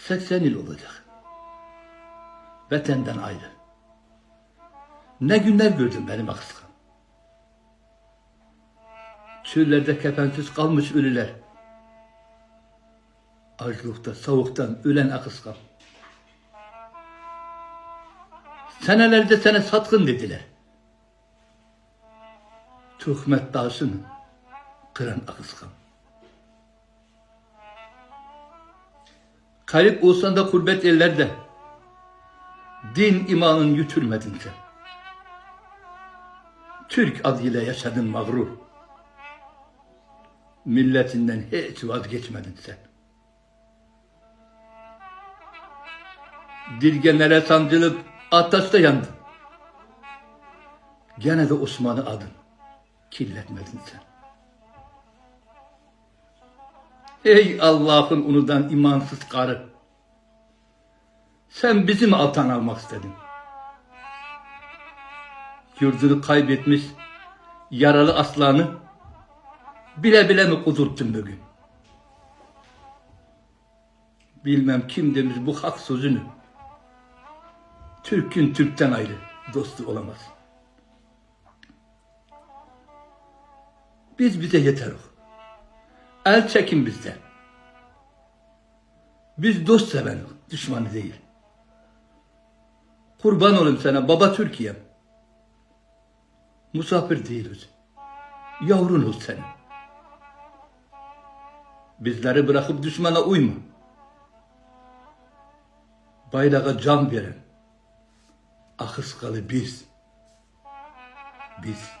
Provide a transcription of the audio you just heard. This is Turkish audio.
80 yıl olacak. Vatenden ayrı. Ne günler gördüm benim akıskam. Çöllerde kefensiz kalmış ölüler. Açlıkta, soğuktan ölen akıskam. Senelerde sana satkın dediler. Tuhmet dağısını kıran akıskam. Kayıp olsan da kurbet ellerde. Din imanın yütürmedin sen. Türk adıyla yaşadın mağrur. Milletinden hiç vazgeçmedin sen. Dirgenlere sancılıp ateşte yandın. Gene de Osman'ı adın. Kirletmedin sen. Ey Allah'ın unudan imansız karı. Sen bizim altan almak istedin. Yurdunu kaybetmiş yaralı aslanı bile bile mi kudurttun bugün? Bilmem kim demiş bu hak sözünü. Türk'ün Türk'ten ayrı dostu olamaz. Biz bize yeter o. El çekin bizden. Biz dost seven, düşmanı değil. Kurban olayım sana baba Türkiye'm. Musafir değiliz. Yavrun ol senin. Bizleri bırakıp düşmana uyma. Bayrağa can veren, akıskalı biz. Biz.